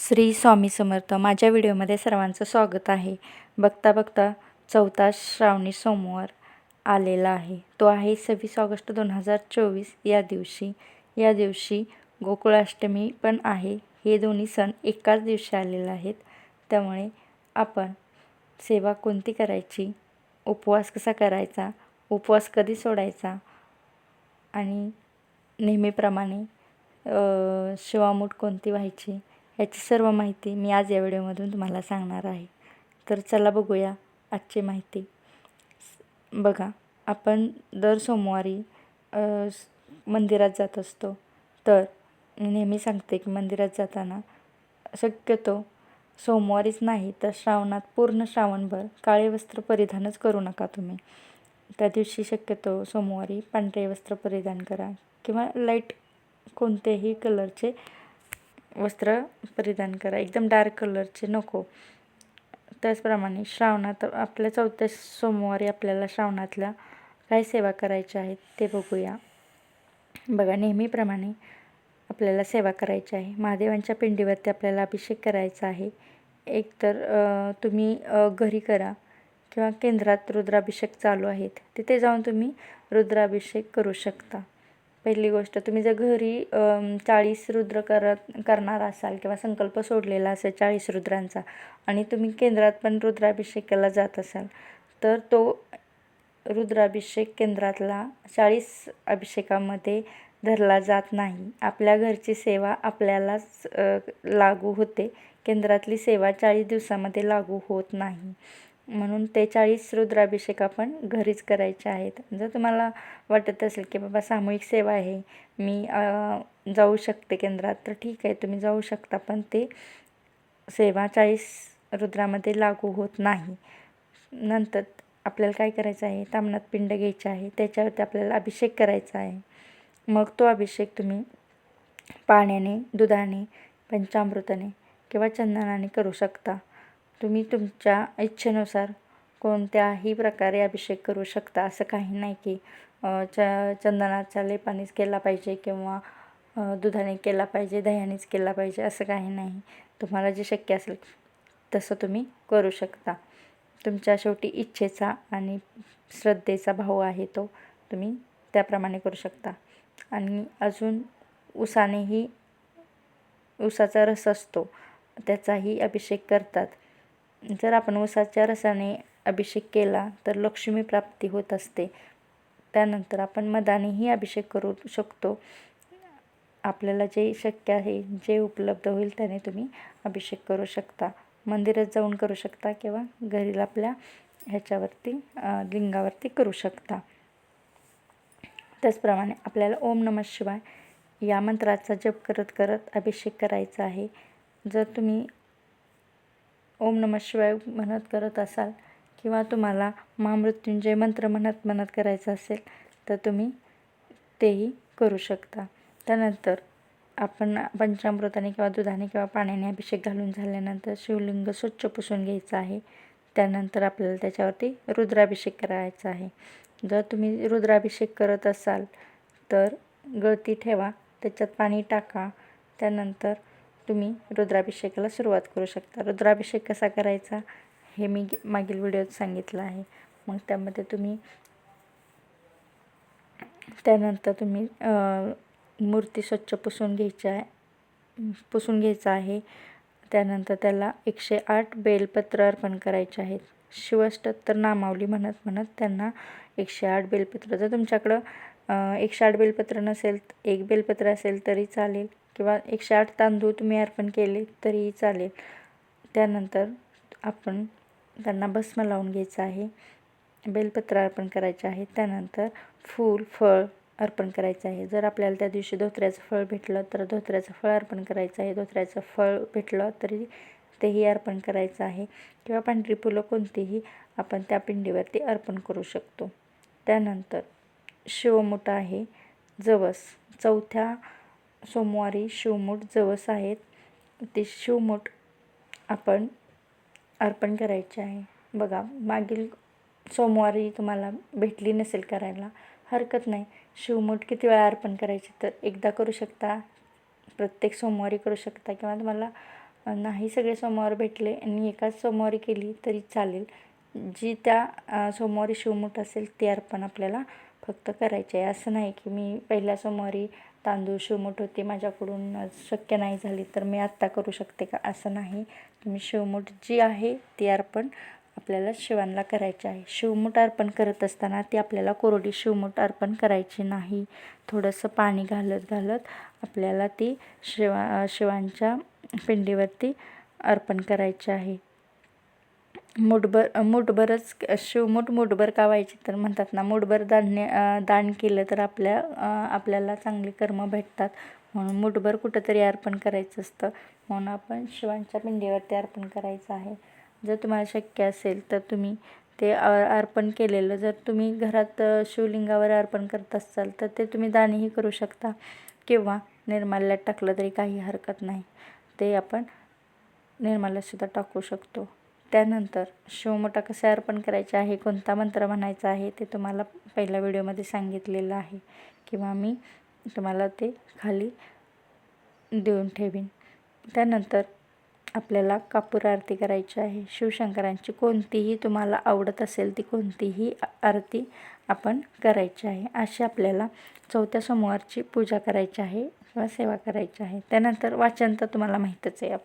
श्री स्वामी समर्थ. माझ्या व्हिडिओमध्ये सर्वांचं स्वागत आहे. बघता बघता चौथा श्रावणी सोमवार आलेला आहे. तो आहे सव्वीस ऑगस्ट दोन हजार चोवीस. या दिवशी या दिवशी गोकुळाष्टमी पण आहे. हे दोन्ही सण एकाच दिवशी आलेले आहेत. त्यामुळे आपण सेवा कोणती करायची? उपवास कसा करायचा? उपवास कधी सोडायचा? आणि नेहमीप्रमाणे शिवामूठ कोणती व्हायची? याची सर्व माहिती मी आज या व्हिडिओमधून तुम्हाला सांगणार आहे. तर चला बघूया आजची माहिती. बघा आपण दर सोमवारी मंदिरात जात असतो. तर मी नेहमी सांगते की मंदिरात जाताना शक्यतो सोमवारीच नाही तर श्रावणात पूर्ण श्रावणभर काळे वस्त्र परिधानच करू नका तुम्ही. त्या दिवशी शक्यतो सोमवारी पांढरे वस्त्र परिधान करा किंवा लाइट कोणतेही कलरचे वस्त्र परिधान करा. एकदम डार्क कलरचे नको. त्याचप्रमाणे श्रावणात आपल्या चौथ्या सोमवारी आपल्याला श्रावणातल्या काय सेवा करायच्या आहेत ते बघूया. बघा नेहमीप्रमाणे आपल्याला सेवा करायची आहे. महादेवांच्या पिंडीवरती आपल्याला अभिषेक करायचा आहे. एकतर तुम्ही घरी करा किंवा केंद्रात रुद्राभिषेक चालू आहेत. तिथे जाऊन तुम्ही रुद्राभिषेक करू शकता. पहिली गोष्ट तुम्ही जर घरी चाळीस रुद्र करत करणार असाल किंवा संकल्प सोडलेला असेल चाळीस रुद्रांचा आणि तुम्ही केंद्रात पण रुद्राभिषेकाला जात असाल तर तो रुद्राभिषेक केंद्रातला चाळीस अभिषेकामध्ये धरला जात नाही. आपल्या घरची सेवा आपल्यालाच लागू होते. केंद्रातली सेवा चाळीस दिवसामध्ये लागू होत नाही. म्हणून ते चाळीस रुद्राभिषेक आपण घरीच करायचे आहेत. जर तुम्हाला वाटत असेल की बाबा सामूहिक सेवा आहे मी जाऊ शकते केंद्रात तर ठीक आहे तुम्ही जाऊ शकता पण ते सेवा चाळीस रुद्रामध्ये लागू होत नाही. नंतर आपल्याला काय करायचं आहे तामणात पिंड घ्यायचे आहे त्याच्यावरती आपल्याला अभिषेक करायचा आहे. मग तो अभिषेक तुम्ही पाण्याने दुधाने पंचामृताने किंवा चंदनाने करू शकता. तुम्ही तुमच्या इच्छेनुसार कोणत्याही प्रकारे अभिषेक करू शकता असं काही नाही की च चंदनाच्या लेपानेच केला पाहिजे किंवा दुधाने केला पाहिजे दह्यानेच केला पाहिजे असं काही नाही. तुम्हाला जे शक्य असेल तसं तुम्ही करू शकता. तुमच्या शेवटी इच्छेचा आणि श्रद्धेचा भाव आहे तो तुम्ही त्याप्रमाणे करू शकता. आणि अजून उसानेही उसाचा रस असतो त्याचाही अभिषेक करतात. जर आपण उसाच्या रसाने अभिषेक केला तर लक्ष्मी प्राप्ती होत असते. त्यानंतर आपण मधानेही अभिषेक करू शकतो. आपल्याला जे शक्य आहे जे उपलब्ध होईल त्याने तुम्ही अभिषेक करू शकता. मंदिरात जाऊन करू शकता किंवा घरीला आपल्या ह्याच्यावरती लिंगावरती करू शकता. त्याचप्रमाणे आपल्याला ओम नमः शिवाय या मंत्राचा जप करत करत अभिषेक करायचा आहे. जर तुम्ही ओम नमः शिवाय म्हणत करत असाल किंवा तुम्हाला महामृत्युंजय मंत्र म्हणत म्हणत करायचं असेल तर तुम्ही तेही करू शकता. त्यानंतर आपण पंचामृताने किंवा दुधाने किंवा पाण्याने अभिषेक घालून झाल्यानंतर शिवलिंग स्वच्छ पुसून घ्यायचं आहे. त्यानंतर आपल्याला त्याच्यावरती रुद्राभिषेक करायचा आहे. जर तुम्ही रुद्राभिषेक करत असाल तर गळती ठेवा त्याच्यात पाणी टाका. त्यानंतर तुम्ही रुद्राभिषेकाला सुरुवात करू शकता. रुद्राभिषेक कसा करायचा हे मी मागील व्हिडिओत सांगितलं आहे. मग त्यामध्ये तुम्ही त्यानंतर तुम्ही मूर्ती स्वच्छ पुसून घ्यायची आहे पुसून घ्यायचं आहे. त्यानंतर त्याला एकशे आठ बेलपत्र अर्पण करायचे आहेत. शिवष्टोत्तर नामावली म्हणत म्हणत त्यांना एकशे आठ बेलपत्र. जर तुमच्याकडं एकशे आठ बेलपत्र नसेल एक बेलपत्र असेल तरी चालेल. किंवा एकशे आठ तांदूळ तुम्ही अर्पण केले तरीही चालेल. त्यानंतर आपण त्यांना भस्म लावून घ्यायचं आहे. बेलपत्र अर्पण करायचे आहे. त्यानंतर फूल फळ अर्पण करायचं आहे. जर आपल्याला त्या दिवशी धोत्र्याचं फळ भेटलं तर धोत्र्याचं फळ अर्पण करायचं आहे. धोत्र्याचं फळ भेटलं तरी तेही अर्पण करायचं आहे. किंवा पांढरी फुलं कोणतीही आपण त्या पिंडीवरती अर्पण करू शकतो. त्यानंतर शिवमुठ आहे. जवस चौथ्या सोमवारी शिवमूठ जवस आहेत. ते शिवमूठ आपण अर्पण करायचे आहे. बघा मागील सोमवारी तुम्हाला भेटली नसेल करायला. हरकत नाही. शिवमूठ किती वेळा अर्पण करायचे तर एकदा करू शकता. प्रत्येक सोमवारी करू शकता. किंवा तुम्हाला नाही सगळे सोमवार भेटले आणि एकाच सोमवारी केली तरी चालेल. जी त्या सोमवारी शिवमूठ असेल ते अर्पण आपल्याला फक्त करायचे आहे. असं नाही की मी पहिल्या सोमवारी तांदूळ शिवमूठ होते माझ्याकडून शक्य नाही झाली तर मी आत्ता करू शकते का? असं नाही. तुम्ही शिवमूठ जी आहे ती अर्पण आपल्याला शिवांना करायची आहे. शिवमूठ अर्पण करत असताना ती आपल्याला कोरडी शिवमूठ अर्पण करायची नाही. थोडंसं पाणी घालत घालत आपल्याला ती शिवा शिवांच्या पिंडीवरती अर्पण करायची आहे. मूठभर मूठभरच शिवमूठ मूठभर का व्हायची तर म्हणतात ना मूठभर दान्य दान केलं तर आपल्या आपल्याला चांगले कर्म भेटतात. म्हणून मूठभर कुठंतरी अर्पण करायचं असतं. म्हणून आपण शिवांच्या पिंडीवरती अर्पण करायचं आहे. जर तुम्हाला शक्य असेल तर तुम्ही ते अर्पण केलेलं जर तुम्ही घरात शिवलिंगावर अर्पण करत असाल तर ते तुम्ही दानही करू शकता. किंवा निर्माल्यात टाकलं तरी काही हरकत नाही. ते आपण निर्माल्यातसुद्धा टाकू शकतो. त्यानंतर शिवमोठा कसे अर्पण करायचे आहे कोणता मंत्र म्हणायचा आहे ते तुम्हाला पहिल्या व्हिडिओमध्ये सांगितलेलं आहे. किंवा मी तुम्हाला ते खाली देऊन ठेवीन. त्यानंतर आपल्याला कापूर आरती करायची आहे. शिवशंकरांची कोणतीही तुम्हाला आवडत असेल ती कोणतीही आरती आपण करायची आहे. अशी आपल्याला चौथ्या सोमवारची पूजा करायची आहे. किंवा सेवा करायची आहे. त्यानंतर वाचन तर तुम्हाला माहीतच आहे.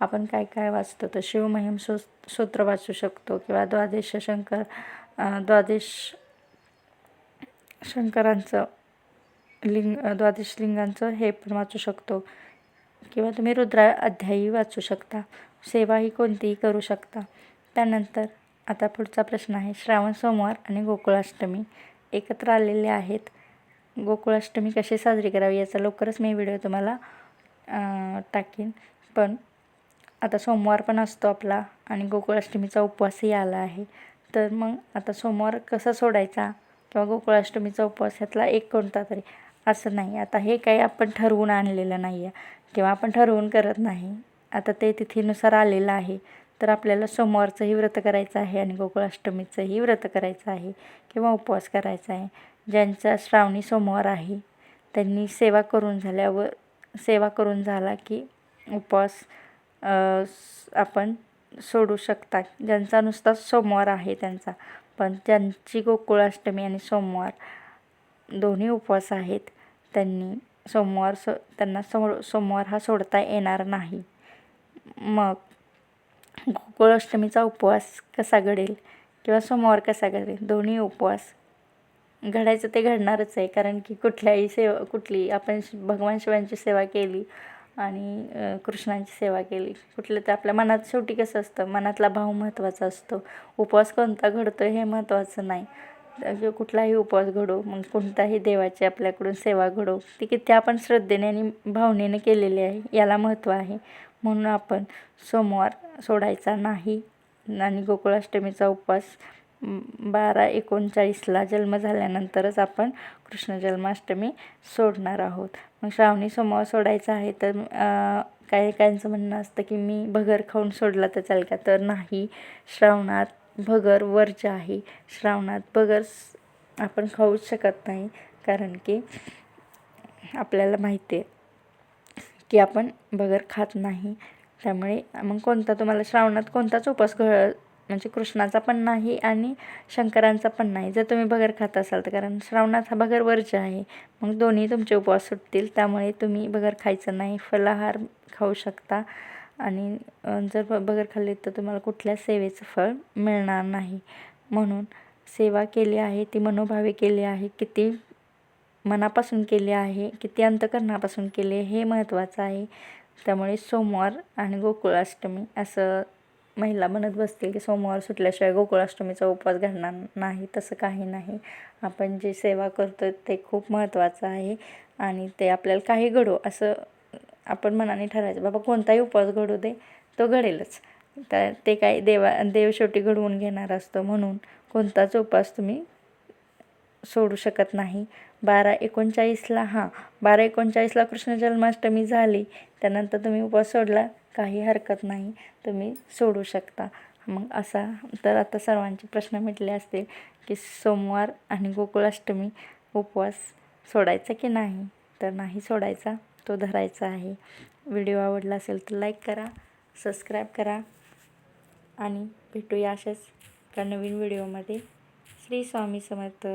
आपण काय काय वाचतो तर शिवमहिम सो सूत्र वाचू शकतो किंवा द्वादश शंकर द्वादेश द्वादश शंकरांचं लिंग द्वादश लिंगांचं हे पण वाचू शकतो. किंवा तुम्ही रुद्रा अध्यायी वाचू शकता. सेवा ही कोणतीही करू शकता. त्यानंतर आता पुढचा प्रश्न आहे. श्रावण सोमवार आणि गोकुळाष्टमी एकत्र आलेले आहेत. गोकुळाष्टमी कशी साजरी करावी याचा लवकरच मी व्हिडिओ तुम्हाला टाकीन. पण आता सोमवार पण असतो आपला आणि गोकुळाष्टमीचा उपवासही आला आहे. तर मग आता सोमवार कसा सोडायचा किंवा गोकुळाष्टमीचा उपवास ह्यातला एक कोणता तरी? असं नाही. आता हे काही आपण ठरवून आणलेलं नाही आहे किंवा आपण ठरवून करत नाही. आता ते तिथीनुसार आलेलं आहे. तर आपल्याला सोमवारचंही व्रत करायचं आहे आणि गोकुळाष्टमीचंही व्रत करायचं आहे किंवा उपवास करायचा आहे. ज्यांचा श्रावणी सोमवार आहे त्यांनी सेवा करून झाल्यावर सेवा करून झाला की उपवास आपण सोडू शकता. ज्यांचा नुसता सोमवार आहे त्यांचा पण ज्यांची गोकुळाष्टमी आणि सोमवार दोन्ही उपवास आहेत त्यांनी सोमवार सो त्यांना सो सोमवार हा सोडता येणार नाही. मग गोकुळाष्टमीचा उपवास कसा घडेल किंवा सोमवार कसा घडेल? दोन्ही उपवास. घडायचं ते घडणारच आहे कारण की कुठल्याही सेवा कुठली आपण भगवान शिवांची सेवा केली आणि कृष्णांची सेवा केली कुठलं तर आपल्या मनात शेवटी कसं असतं? मनातला भाव महत्त्वाचा असतो. उपवास कोणता घडतो हे महत्त्वाचं नाही. कुठलाही उपवास घडो मग कोणताही देवाची आपल्याकडून सेवा घडो. ती किती आपण श्रद्धेने आणि भावनेने केलेली आहे याला महत्त्व आहे. म्हणून आपण सोमवार सोडायचा नाही. आणि गोकुळाष्टमीचा उपवास बारा एकोणचाळीसला जन्म झाल्यानंतरच आपण कृष्ण जन्माष्टमी सोडणार आहोत. मग श्रावणी सोमवार सोडायचा आहे तर काही काहींचं म्हणणं असतं की मी भगर खाऊन सोडला तर चालेल का? तर नाही. श्रावणात भगर वर्ज्य आहे. श्रावणात भगर आपण खाऊच शकत नाही. कारण की आपल्याला माहिती आहे की आपण भगर खात नाही. त्यामुळे मग कोणता तुम्हाला श्रावणात कोणताच उपवास घ म्हणजे कृष्णाचा पण नाही आणि शंकरांचा पण नाही. जर तुम्ही भगर खात असाल तर कारण श्रावणात हा भगर वर्ज्य आहे. मग दोन्ही तुमचे उपवास सुटतील. त्यामुळे तुम्ही भगर खायचं नाही. फलाहार खाऊ शकता. आणि जर ब- खाल्ले खाल्ली तर तुम्हाला कुठल्या सेवेचं फळ मिळणार नाही. म्हणून सेवा केली आहे ती मनोभावे केली आहे किती मनापासून केली आहे किती अंतकरणापासून आहे हे महत्त्वाचं आहे. त्यामुळे सोमवार आणि गोकुळाष्टमी असं महिला म्हणत बसतील की सोमवार सुटल्याशिवाय गोकुळाष्टमीचा उपवास घडणार नाही तसं काही नाही. आपण जे सेवा करतो ते खूप महत्त्वाचं आहे आणि ते आपल्याला काही घडो असं आपण मनाने ठरायचं बाबा कोणताही उपवास घडू दे तो घडेलच. तर ते काय देवा देव शेवटी घडवून घेणार असतो म्हणून कोणताच उपवास तुम्ही सोडू शकत नाही. बारा एकोणचाळीसला हां बारा एकोणचाळीसला कृष्ण जन्माष्टमी झाली त्यानंतर तुम्ही उपवास सोडला काही हरकत नाही तुम्ही सोडू शकता. मग असा तर आता सर्वांचे प्रश्न मिटले असतील की सोमवार आणि गोकुळाष्टमी उपवास सोडायचा की नाही? तर नाही सोडायचा. तो धरायचा आहे. व्हिडिओ आवडला असेल तर लाईक करा सबस्क्राईब करा आणि भेटूया अशाच एका नवीन व्हिडिओमध्ये. श्री स्वामी समर्थ.